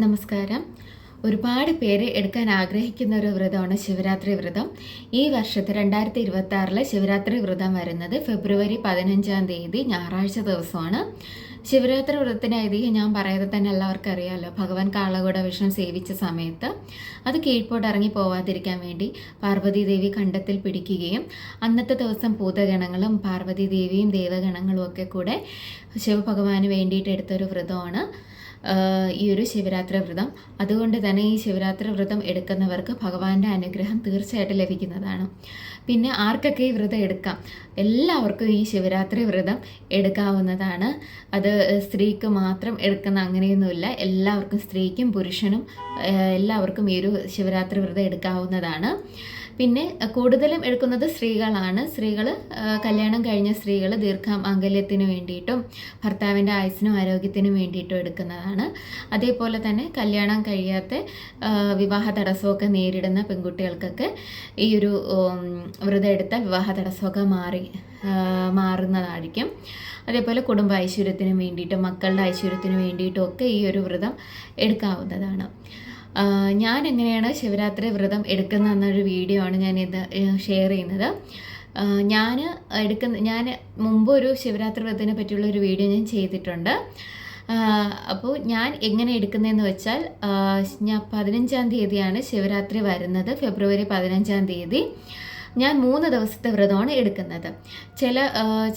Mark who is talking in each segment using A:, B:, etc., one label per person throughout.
A: നമസ്കാരം. ഒരുപാട് പേര് എടുക്കാൻ ആഗ്രഹിക്കുന്ന ഒരു വ്രതമാണ് ശിവരാത്രി വ്രതം. ഈ വർഷത്തെ രണ്ടായിരത്തി ഇരുപത്തി ആറിലെ ശിവരാത്രി വ്രതം വരുന്നത് ഫെബ്രുവരി പതിനഞ്ചാം തീയതി ഞായറാഴ്ച ദിവസമാണ്. ശിവരാത്രി വ്രതത്തിന് ഐതിഹ്യം ഞാൻ പറയാതെ തന്നെ എല്ലാവർക്കും അറിയാമല്ലോ ഭഗവാൻ കാളകൂട വിഷ്ണു സേവിച്ച സമയത്ത് അത് കീഴ്പോട്ട് ഇറങ്ങി പോവാതിരിക്കാൻ വേണ്ടി പാർവതി ദേവി കണ്ടത്തിൽ പിടിക്കുകയും അന്നത്തെ ദിവസം ഭൂതഗണങ്ങളും പാർവതി ദേവിയും ദേവഗണങ്ങളും ഒക്കെ കൂടെ ശിവഭഗവാന് വേണ്ടിയിട്ട് എടുത്തൊരു വ്രതമാണ്. ഈ ഒരു ശിവരാത്രി വ്രതം. അതുകൊണ്ട് തന്നെ ഈ ശിവരാത്രി വ്രതം എടുക്കുന്നവർക്ക് ഭഗവാന്റെ അനുഗ്രഹം തീർച്ചയായിട്ടും ലഭിക്കുന്നതാണ്. പിന്നെ ആർക്കൊക്കെ ഈ വ്രതം എടുക്കാം? എല്ലാവർക്കും ഈ ശിവരാത്രി വ്രതം എടുക്കാവുന്നതാണ്. അത് സ്ത്രീക്ക് മാത്രം എടുക്കുന്ന അങ്ങനെയൊന്നുമില്ല. എല്ലാവർക്കും സ്ത്രീക്കും പുരുഷനും എല്ലാവർക്കും ഈ ഒരു ശിവരാത്രി വ്രതം എടുക്കാവുന്നതാണ്. പിന്നെ കൂടുതലും എടുക്കുന്നത് സ്ത്രീകളാണ്. സ്ത്രീകൾ കല്യാണം കഴിഞ്ഞ സ്ത്രീകൾ ദീർഘമാംഗല്യത്തിന് വേണ്ടിയിട്ടും ഭർത്താവിന്റെ ആയുസിനും ആരോഗ്യത്തിനും വേണ്ടിയിട്ടും എടുക്കുന്നതാണ്. അതേപോലെ തന്നെ കല്യാണം കഴിയാത്ത വിവാഹ തടസ്സമൊക്കെ നേരിടുന്ന പെൺകുട്ടികൾക്കൊക്കെ ഈ ഒരു വ്രതം എടുത്താൽ വിവാഹ തടസ്സമൊക്കെ മാറി മാറുന്നതായിരിക്കും. അതേപോലെ കുടുംബ ഐശ്വര്യത്തിന് വേണ്ടിയിട്ടും മക്കളുടെ ഐശ്വര്യത്തിന് വേണ്ടിയിട്ടും ഒക്കെ ഈ ഒരു വ്രതം എടുക്കാവുന്നതാണ്. ഞാൻ എങ്ങനെയാണ് ശിവരാത്രി വ്രതം എടുക്കുന്നത് എന്നൊരു വീഡിയോ ആണ് ഞാൻ ഇത് ഷെയർ ചെയ്യുന്നത്. ഞാൻ എടുക്കുന്ന ഞാൻ മുമ്പ് ഒരു ശിവരാത്രി വ്രതത്തിനെ പറ്റിയുള്ള ഒരു വീഡിയോ ഞാൻ ചെയ്തിട്ടുണ്ട്. അപ്പോൾ ഞാൻ എങ്ങനെ എടുക്കുന്നതെന്ന് വെച്ചാൽ ഞാൻ പതിനഞ്ചാം തീയതിയാണ് ശിവരാത്രി വരുന്നത് ഫെബ്രുവരി പതിനഞ്ചാം തീയതി. ഞാൻ മൂന്ന് ദിവസത്തെ വ്രതമാണ് എടുക്കുന്നത്. ചില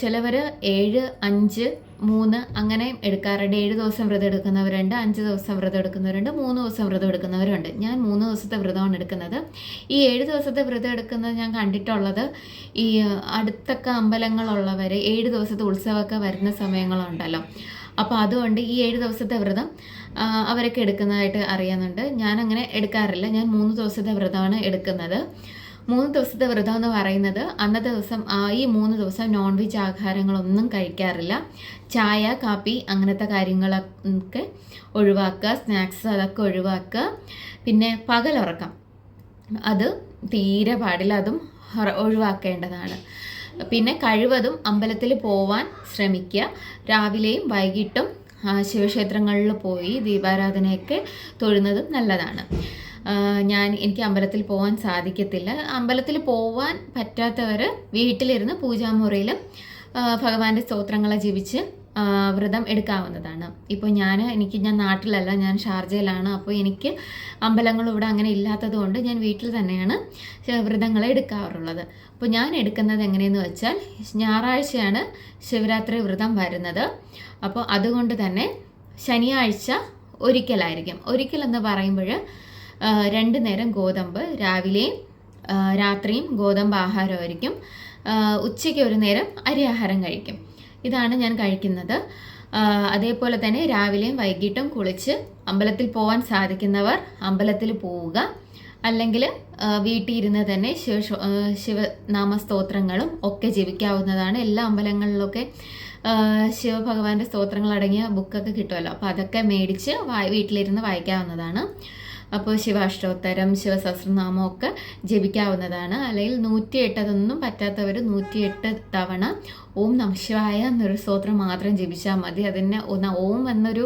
A: ചിലവർ ഏഴ് അഞ്ച് മൂന്ന് അങ്ങനെയും എടുക്കാറുണ്ട്. ഏഴ് ദിവസം വ്രതം എടുക്കുന്നവരുണ്ട് അഞ്ച് ദിവസം വ്രതം എടുക്കുന്നവരുണ്ട് മൂന്ന് ദിവസം വ്രതം എടുക്കുന്നവരുണ്ട്. ഞാൻ മൂന്ന് ദിവസത്തെ വ്രതമാണ് എടുക്കുന്നത്. ഈ ഏഴ് ദിവസത്തെ വ്രതം എടുക്കുന്നത് ഞാൻ കണ്ടിട്ടുള്ളത് ഈ അടുത്തൊക്കെ അമ്പലങ്ങളുള്ളവർ ഏഴ് ദിവസത്തെ ഉത്സവമൊക്കെ വരുന്ന സമയങ്ങളുണ്ടല്ലോ. അപ്പോൾ അതുകൊണ്ട് ഈ ഏഴ് ദിവസത്തെ വ്രതം അവരൊക്കെ എടുക്കുന്നതായിട്ട് അറിയുന്നുണ്ട്. ഞാൻ അങ്ങനെ എടുക്കാറില്ല. ഞാൻ മൂന്ന് ദിവസത്തെ വ്രതമാണ് എടുക്കുന്നത്. മൂന്ന് ദിവസത്തെ വ്രതം എന്ന് പറയുന്നത് അന്നത്തെ ദിവസം ആ ഈ മൂന്ന് ദിവസം നോൺ വെജ് ആഹാരങ്ങളൊന്നും കഴിക്കാറില്ല. ചായ കാപ്പി അങ്ങനത്തെ കാര്യങ്ങളൊക്കെ ഒഴിവാക്കുക സ്നാക്സ് അതൊക്കെ ഒഴിവാക്കുക. പിന്നെ പകലുറക്കം അത് തീരെ പാടില്ല അതും ഒഴിവാക്കേണ്ടതാണ്. പിന്നെ കഴിവതും അമ്പലത്തിൽ പോവാൻ ശ്രമിക്കുക. രാവിലെയും വൈകിട്ടും ശിവക്ഷേത്രങ്ങളിൽ പോയി ദീപാരാധനയൊക്കെ തൊഴുന്നതും നല്ലതാണ്. ഞാൻ എനിക്ക് അമ്പലത്തിൽ പോകാൻ സാധിക്കത്തില്ല. അമ്പലത്തിൽ പോവാൻ പറ്റാത്തവർ വീട്ടിലിരുന്ന് പൂജാമുറിയിലും ഭഗവാന്റെ സ്തോത്രങ്ങളെ ജപിച്ച് വ്രതം എടുക്കാവുന്നതാണ്. ഇപ്പോൾ ഞാൻ എനിക്ക് ഞാൻ നാട്ടിലല്ല ഞാൻ ഷാർജയിലാണ്. അപ്പോൾ എനിക്ക് അമ്പലങ്ങൾ ഇവിടെ അങ്ങനെ ഇല്ലാത്തതുകൊണ്ട് ഞാൻ വീട്ടിൽ തന്നെയാണ് വ്രതങ്ങൾ എടുക്കാറുള്ളത്. അപ്പോൾ ഞാൻ എടുക്കുന്നത് എങ്ങനെയെന്ന് വെച്ചാൽ ഞായറാഴ്ചയാണ് ശിവരാത്രി വ്രതം വരുന്നത്. അപ്പോൾ അതുകൊണ്ട് തന്നെ ശനിയാഴ്ച ഒരിക്കലായിരിക്കും. ഒരിക്കൽ എന്ന് പറയുമ്പോൾ രണ്ട് നേരം ഗോതമ്പ് രാവിലെയും രാത്രിയും ഗോതമ്പ് ആഹാരമായിരിക്കും. ഉച്ചയ്ക്ക് ഒരു നേരം അരി ആഹാരം കഴിക്കും. ഇതാണ് ഞാൻ കഴിക്കുന്നത്. അതേപോലെ തന്നെ രാവിലെയും വൈകിട്ടും കുളിച്ച് അമ്പലത്തിൽ പോകാൻ സാധിക്കുന്നവർ അമ്പലത്തിൽ പോവുക. അല്ലെങ്കിൽ വീട്ടിലിരുന്ന് തന്നെ ശിവ ശിവനാമ സ്തോത്രങ്ങളും ഒക്കെ ജപിക്കാവുന്നതാണ്. എല്ലാ അമ്പലങ്ങളിലൊക്കെ ശിവഭഗവാന്റെ സ്തോത്രങ്ങൾ അടങ്ങിയ ബുക്കൊക്കെ കിട്ടുമല്ലോ. അപ്പോൾ അതൊക്കെ മേടിച്ച് വീട്ടിലിരുന്ന് വായിക്കാവുന്നതാണ്. അപ്പോൾ ശിവാഷ്ടോത്തരം ശിവസഹസ്രനാമം ഒക്കെ ജപിക്കാവുന്നതാണ്. അല്ലെങ്കിൽ നൂറ്റിയെട്ട് അതൊന്നും പറ്റാത്തവർ നൂറ്റിയെട്ട് തവണ ഓം നമശിവായ എന്നൊരു സ്തോത്രം മാത്രം ജപിച്ചാൽ മതി. അതിന് ഒന്ന് ഓം എന്നൊരു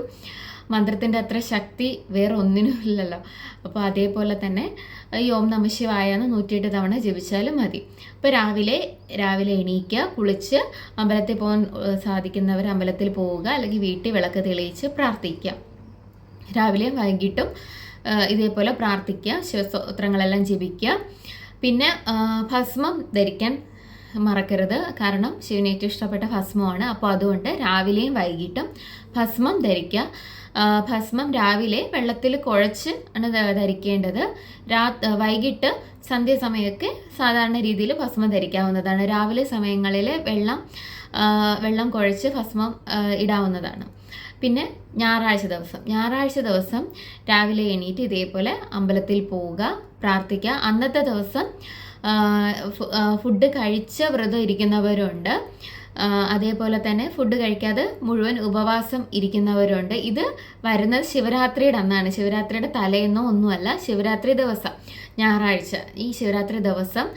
A: മന്ത്രത്തിന്റെ അത്ര ശക്തി വേറെ ഒന്നിനും ഇല്ലല്ലോ. അപ്പോൾ അതേപോലെ തന്നെ ഈ ഓം നമശിവായ എന്ന് നൂറ്റിയെട്ട് തവണ ജപിച്ചാലും മതി. അപ്പോൾ രാവിലെ രാവിലെ എണീക്കുക കുളിച്ച് അമ്പലത്തിൽ പോകാൻ സാധിക്കുന്നവർ അമ്പലത്തിൽ പോവുക അല്ലെങ്കിൽ വീട്ടിൽ വിളക്ക് തെളിയിച്ച് പ്രാർത്ഥിക്കുക. രാവിലെയും വൈകിട്ടും ഇതേപോലെ പ്രാർത്ഥിക്കുക ശിവസ്തോത്രങ്ങളെല്ലാം ജപിക്കുക. പിന്നെ ഭസ്മം ധരിക്കാൻ മറക്കരുത്. കാരണം ശിവന് ഏറ്റവും ഇഷ്ടപ്പെട്ട ഭസ്മമാണ്. അപ്പോൾ അതുകൊണ്ട് രാവിലെയും വൈകിട്ടും ഭസ്മം ധരിക്കുക. ഭസ്മം രാവിലെ വെള്ളത്തിൽ കുഴച്ച് ആണ് ധരിക്കേണ്ടത്. രാ വൈകിട്ട് സന്ധ്യാസമയമൊക്കെ സാധാരണ രീതിയിൽ ഭസ്മം ധരിക്കാവുന്നതാണ്. രാവിലെ സമയങ്ങളിൽ വെള്ളം വെള്ളം കുഴച്ച് ഭസ്മം ഇടാവുന്നതാണ്. പിന്നെ ഞായറാഴ്ച ദിവസം. ഞായറാഴ്ച ദിവസം രാവിലെ എണീറ്റ് ഇതേപോലെ അമ്പലത്തിൽ പോവുക പ്രാർത്ഥിക്കുക. അന്നത്തെ ദിവസം ഫുഡ് കഴിച്ച വ്രതം ഇരിക്കുന്നവരുണ്ട്. അതേപോലെ തന്നെ ഫുഡ് കഴിക്കാതെ മുഴുവൻ ഉപവാസം ഇരിക്കുന്നവരുണ്ട്. ഇത് വരുന്നത് ശിവരാത്രിയുടെ അന്നാണ്. ശിവരാത്രിയുടെ തലേന്നോ ഒന്നുമല്ല ശിവരാത്രി ദിവസം ഞായറാഴ്ച. ഈ ശിവരാത്രി ദിവസം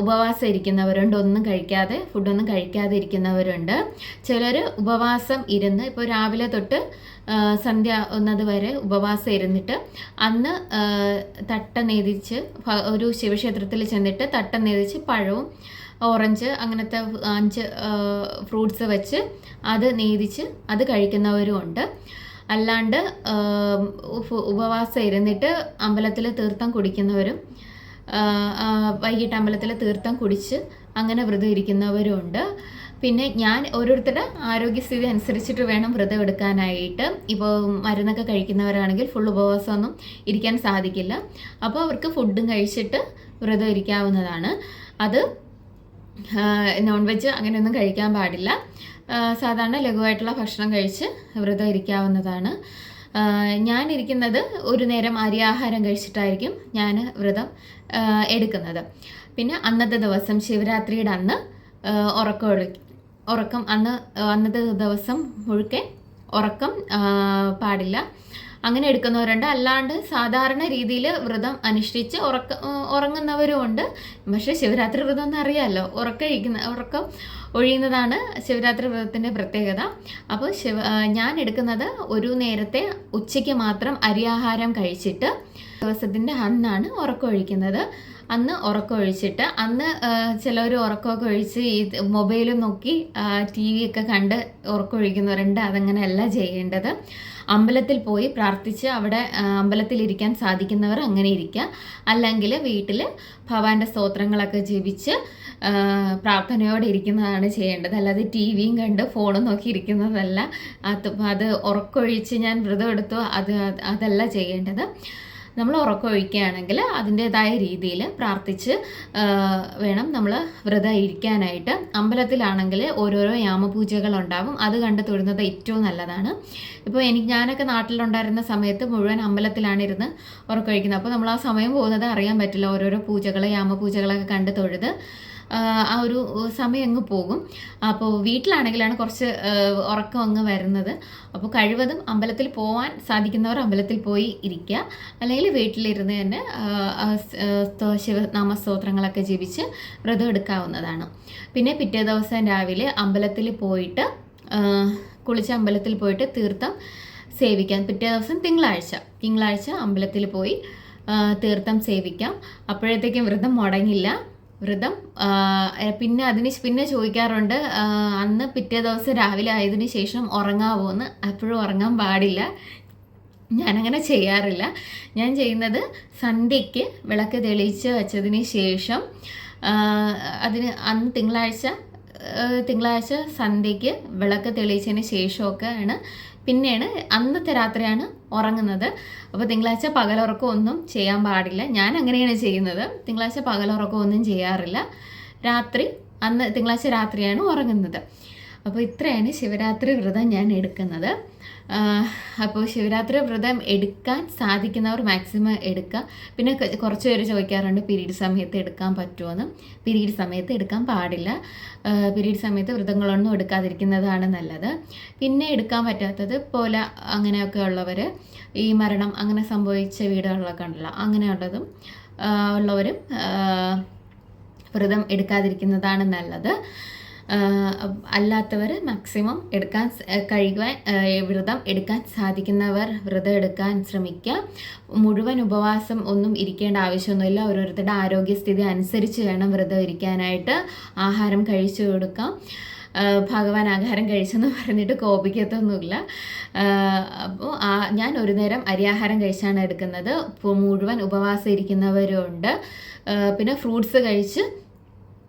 A: ഉപവാസം ഇരിക്കുന്നവരുണ്ട് ഒന്നും കഴിക്കാതെ ഫുഡൊന്നും കഴിക്കാതെ ഇരിക്കുന്നവരുണ്ട്. ചിലർ ഉപവാസം ഇരുന്ന് ഇപ്പോൾ രാവിലെ തൊട്ട് സന്ധ്യ ഒന്നത് വരെ ഉപവാസം ഇരുന്നിട്ട് അന്ന് തട്ട നേതിച്ച് ഒരു ശിവക്ഷേത്രത്തിൽ ചെന്നിട്ട് തട്ട നേതിച്ച് പഴവും ഓറഞ്ച് അങ്ങനത്തെ അഞ്ച് ഫ്രൂട്ട്സ് വെച്ച് അത് നേതിച്ച് അത് കഴിക്കുന്നവരും ഉണ്ട്. അല്ലാണ്ട് ഉപവാസം ഇരുന്നിട്ട് അമ്പലത്തിൽ തീർത്ഥം കുടിക്കുന്നവരും വൈകിട്ട് അമ്പലത്തിൽ തീർത്ഥം കുടിച്ച് അങ്ങനെ വ്രതം ഇരിക്കുന്നവരുണ്ട് പിന്നെ ഞാൻ ഓരോരുത്തരുടെ ആരോഗ്യസ്ഥിതി അനുസരിച്ചിട്ട് വേണം വ്രതം എടുക്കാനായിട്ട്. ഇപ്പോൾ മരുന്നൊക്കെ കഴിക്കുന്നവരാണെങ്കിൽ ഫുൾ ഉപവാസമൊന്നും ഇരിക്കാൻ സാധിക്കില്ല. അപ്പോൾ അവർക്ക് ഫുഡും കഴിച്ചിട്ട് വ്രതം ഇരിക്കാവുന്നതാണ്. അത് നോൺ വെജ് അങ്ങനെയൊന്നും കഴിക്കാൻ പാടില്ല. സാധാരണ ലഘുവായിട്ടുള്ള ഭക്ഷണം കഴിച്ച് വ്രതം ഇരിക്കാവുന്നതാണ്. ഇരിക്കുന്നത് ഒരു നേരം അരിയാഹാരം കഴിച്ചിട്ടായിരിക്കും ഞാൻ വ്രതം എടുക്കുന്നത്. പിന്നെ അന്നത്തെ ദിവസം ശിവരാത്രിയുടെ അന്ന് ഉറക്കം ഉറക്കം അന്ന് അന്നത്തെ ദിവസം മുഴുക്കെ ഉറക്കം പാടില്ല. അങ്ങനെ എടുക്കുന്നവരുണ്ട്. അല്ലാണ്ട് സാധാരണ രീതിയിൽ വ്രതം അനുഷ്ഠിച്ച് ഉറക്ക ഉറങ്ങുന്നവരും ഉണ്ട് പക്ഷേ ശിവരാത്രി വ്രതം എന്ന് അറിയാമല്ലോ ഉറക്കയിക്കുന്ന ഉറക്കം ഒഴിയുന്നതാണ് ശിവരാത്രി വ്രതത്തിന്റെ പ്രത്യേകത. അപ്പോൾ ശിവ ഞാൻ എടുക്കുന്നത് ഒരു നേരത്തെ ഉച്ചയ്ക്ക് മാത്രം അരിയാഹാരം കഴിച്ചിട്ട് ദിവസത്തിന്റെ അന്നാണ് ഉറക്കം ഒഴിക്കുന്നത്. അന്ന് ഉറക്കം ഒഴിച്ചിട്ട് അന്ന് ചിലവർ ഉറക്കമൊക്കെ ഒഴിച്ച് ഈ മൊബൈലും നോക്കി ടി വി ഒക്കെ കണ്ട് ഉറക്കം ഒഴിക്കുന്നവരുണ്ട്. അതങ്ങനെയല്ല ചെയ്യേണ്ടത്. അമ്പലത്തിൽ പോയി പ്രാർത്ഥിച്ച് അവിടെ അമ്പലത്തിൽ അമ്പലത്തിലിരിക്കാൻ സാധിക്കുന്നവർ അങ്ങനെ ഇരിക്കുക അല്ലെങ്കിൽ വീട്ടിൽ ഭഗവാന്റെ സ്തോത്രങ്ങളൊക്കെ ജപിച്ച് പ്രാർത്ഥനയോടെ ഇരിക്കുന്നതാണ് ചെയ്യേണ്ടത്. അല്ലാതെ ടി വിയും കണ്ട് ഫോണും നോക്കി ഇരിക്കുന്നതല്ല. അത് അത് ഉറക്കൊഴിച്ച് ഞാൻ വ്രതം എടുത്തു അത് അതല്ല ചെയ്യേണ്ടത്. നമ്മൾ ഉറക്കം ഒഴിക്കുകയാണെങ്കിൽ അതിന്റെതായ രീതിയിൽ പ്രാർത്ഥിച്ച് വേണം നമ്മൾ വ്രതം ഇരിക്കാനായിട്ട്. അമ്പലത്തിലാണെങ്കിൽ ഓരോരോ യാമപൂജകൾ ഉണ്ടാവും. അത് കണ്ട് തൊഴുന്നത് ഏറ്റവും നല്ലതാണ്. ഇപ്പോൾ എനിക്ക് ഞാനൊക്കെ നാട്ടിലുണ്ടായിരുന്ന സമയത്ത് മുഴുവൻ അമ്പലത്തിലാണ് ഇരുന്ന് ഉറക്കം ഒഴിക്കുന്നത് അപ്പോൾ നമ്മൾ ആ സമയം പോകുന്നത് അറിയാൻ പറ്റില്ല. ഓരോരോ പൂജകൾ യാമപൂജകളൊക്കെ കണ്ട് തൊഴുത് ആ, ഒരു സമയം അങ്ങ് പോകും. അപ്പോൾ വീട്ടിലാണെങ്കിലാണ് കുറച്ച് ഉറക്കം അങ്ങ് വരുന്നത്. അപ്പോൾ കഴിവതും അമ്പലത്തിൽ പോകാൻ സാധിക്കുന്നവർ അമ്പലത്തിൽ പോയി ഇരിക്കുക. അല്ലെങ്കിൽ വീട്ടിലിരുന്ന് തന്നെ ശിവനാമ സ്തോത്രങ്ങളൊക്കെ ജപിച്ച് വ്രതം എടുക്കാവുന്നതാണ്. പിന്നെ പിറ്റേ ദിവസം രാവിലെ അമ്പലത്തിൽ പോയിട്ട് കുളിച്ച് അമ്പലത്തിൽ പോയിട്ട് തീർത്ഥം സേവിക്കാം. പിറ്റേ ദിവസം തിങ്കളാഴ്ച. തിങ്കളാഴ്ച അമ്പലത്തിൽ പോയി തീർത്ഥം സേവിക്കാം. അപ്പോഴത്തേക്കും വ്രതം മുടങ്ങില്ല. വ്രതം. പിന്നെ അതിന് പിന്നെ ചോദിക്കാറുണ്ട് അന്ന് പിറ്റേ ദിവസം രാവിലെ ആയതിനു ശേഷം ഉറങ്ങാവോ എന്ന് അപ്പോഴും ഉറങ്ങാൻ പാടില്ല. ഞാനങ്ങനെ ചെയ്യാറില്ല. ഞാൻ ചെയ്യുന്നത് സന്ധ്യയ്ക്ക് വിളക്ക് തെളിയിച്ച് വെച്ചതിന് ശേഷം അതിന് അന്ന് തിങ്കളാഴ്ച തിങ്കളാഴ്ച സന്ധ്യയ്ക്ക് വിളക്ക് തെളിയിച്ചതിന് ശേഷമൊക്കെ ആണ് പിന്നെയാണ് അന്നത്തെ രാത്രിയാണ് ഉറങ്ങുന്നത്. അപ്പോൾ തിങ്കളാഴ്ച പകലുറക്കം ഒന്നും ചെയ്യാൻ പാടില്ല. ഞാൻ അങ്ങനെയാണ് ചെയ്യുന്നത്. തിങ്കളാഴ്ച പകലുറക്കം ഒന്നും ചെയ്യാറില്ല. രാത്രി അന്ന് തിങ്കളാഴ്ച രാത്രിയാണ് ഉറങ്ങുന്നത്. അപ്പോൾ ഇത്രയാണ് ശിവരാത്രി വ്രതം ഞാൻ എടുക്കുന്നത്. അപ്പോൾ ശിവരാത്രി വ്രതം എടുക്കാൻ സാധിക്കുന്നവർ മാക്സിമം എടുക്കുക പിന്നെ കുറച്ച് പേര് ചോദിക്കാറുണ്ട് പീരീഡ് സമയത്ത് എടുക്കാൻ പറ്റുമോയെന്ന് പീരീഡ് സമയത്ത് എടുക്കാൻ പാടില്ല. പീരീഡ് സമയത്ത് വ്രതങ്ങളൊന്നും എടുക്കാതിരിക്കുന്നതാണ് നല്ലത്. പിന്നെ എടുക്കാൻ പറ്റാത്തത് പോലെ അങ്ങനെയൊക്കെ ഉള്ളവർ ഈ മരണം അങ്ങനെ സംഭവിച്ച വീടുകളിലൊക്കെ ഉണ്ടല്ലോ അങ്ങനെയുള്ളതും ഉള്ളവരും വ്രതം എടുക്കാതിരിക്കുന്നതാണ് നല്ലത്. അല്ലാത്തവർ മാക്സിമം എടുക്കാൻ കഴിയുവാൻ വ്രതം എടുക്കാൻ സാധിക്കുന്നവർ വ്രതം എടുക്കാൻ ശ്രമിക്കുക. മുഴുവൻ ഉപവാസം ഒന്നും ഇരിക്കേണ്ട ആവശ്യമൊന്നുമില്ല. ഓരോരുത്തരുടെ ആരോഗ്യസ്ഥിതി അനുസരിച്ച് വേണം വ്രതം ഇരിക്കാനായിട്ട് ആഹാരം കഴിച്ചു കൊടുക്കാം. ഭഗവാൻ ആഹാരം കഴിച്ചെന്ന് പറഞ്ഞിട്ട് കോപിക്കത്തൊന്നുമില്ല. അപ്പോൾ ഞാൻ ഒരു നേരം അരിയാഹാരം കഴിച്ചാണ് എടുക്കുന്നത്. മുഴുവൻ ഉപവാസം ഇരിക്കുന്നവരുണ്ട്. പിന്നെ ഫ്രൂട്ട്സ് കഴിച്ച്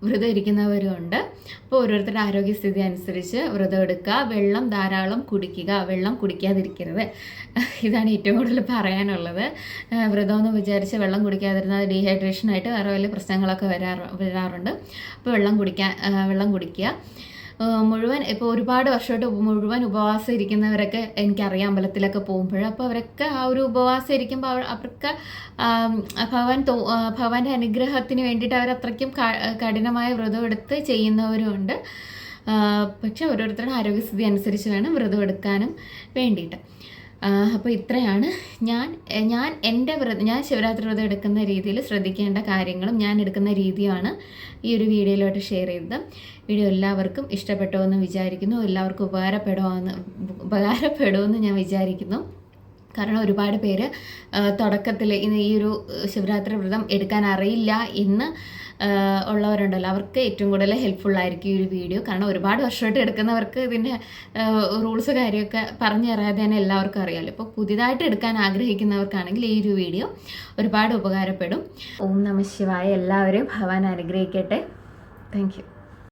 A: വ്രതം ഇരിക്കുന്നവരുമുണ്ട് അപ്പോൾ ഓരോരുത്തരുടെ ആരോഗ്യസ്ഥിതി അനുസരിച്ച് വ്രതം എടുക്കുക. വെള്ളം ധാരാളം കുടിക്കുക. വെള്ളം കുടിക്കാതിരിക്കരുത്. ഇതാണ് ഏറ്റവും കൂടുതൽ പറയാനുള്ളത്. വ്രതം എന്ന് വിചാരിച്ച് വെള്ളം കുടിക്കാതിരുന്നാൽ ഡീഹൈഡ്രേഷനായിട്ട് വേറെ വലിയ പ്രശ്നങ്ങളൊക്കെ വരാറ് വരാറുണ്ട്. അപ്പോൾ വെള്ളം കുടിക്കാൻ വെള്ളം കുടിക്കുക. മുഴുവൻ ഇപ്പോൾ ഒരുപാട് വർഷമായിട്ട് മുഴുവൻ ഉപവാസം ഇരിക്കുന്നവരൊക്കെ എനിക്കറിയാം അമ്പലത്തിലൊക്കെ പോകുമ്പോൾ അപ്പോൾ അവരൊക്കെ ആ ഒരു ഉപവാസം ഇരിക്കുമ്പോൾ അവർ അവർക്ക് ഭഗവാൻ തോ ഭഗവാന്റെ അനുഗ്രഹത്തിന് വേണ്ടിയിട്ട് അവർ അത്രയ്ക്കും കഠിനമായ വ്രതം എടുത്ത് ചെയ്യുന്നവരുമുണ്ട് പക്ഷെ ഓരോരുത്തരുടെ ആരോഗ്യസ്ഥിതി അനുസരിച്ച് വേണം വ്രതം എടുക്കാനും വേണ്ടിയിട്ട്. അപ്പോൾ ഇത്രയാണ്. ഞാൻ ഞാൻ എന്റെ വ്രത ഞാൻ ശിവരാത്രി വ്രതം എടുക്കുന്ന രീതിയിൽ ശ്രദ്ധിക്കേണ്ട കാര്യങ്ങളും ഞാൻ എടുക്കുന്ന രീതിയുമാണ് ഈ ഒരു വീഡിയോയിലോട്ട് ഷെയർ ചെയ്തത്. വീഡിയോ എല്ലാവർക്കും ഇഷ്ടപ്പെട്ടോ എന്ന് വിചാരിക്കുന്നു. എല്ലാവർക്കും ഉപകാരപ്പെടുമോ എന്ന് ഉപകാരപ്പെടുമെന്ന് ഞാൻ വിചാരിക്കുന്നു. കാരണം ഒരുപാട് പേര് തുടക്കത്തിൽ ഇന്ന് ഈ ഒരു ശിവരാത്രി വ്രതം എടുക്കാൻ അറിയില്ല എന്ന് ഉള്ളവരുണ്ടല്ലോ. അവർക്ക് ഏറ്റവും കൂടുതൽ ഹെൽപ്ഫുൾ ആയിരിക്കും ഈ ഒരു വീഡിയോ. കാരണം ഒരുപാട് വർഷമായിട്ട് എടുക്കുന്നവർക്ക് ഇതിന്റെ റൂൾസ് കാര്യമൊക്കെ പറഞ്ഞു തരാതെ തന്നെ എല്ലാവർക്കും അറിയാമല്ലോ ഇപ്പോൾ പുതിയതായിട്ട് എടുക്കാൻ ആഗ്രഹിക്കുന്നവർക്കാണെങ്കിൽ ഈ ഒരു വീഡിയോ ഒരുപാട് ഉപകാരപ്പെടും. ഓം നമ ശിവായ. എല്ലാവരെയും ഭഗവാൻ അനുഗ്രഹിക്കട്ടെ. താങ്ക്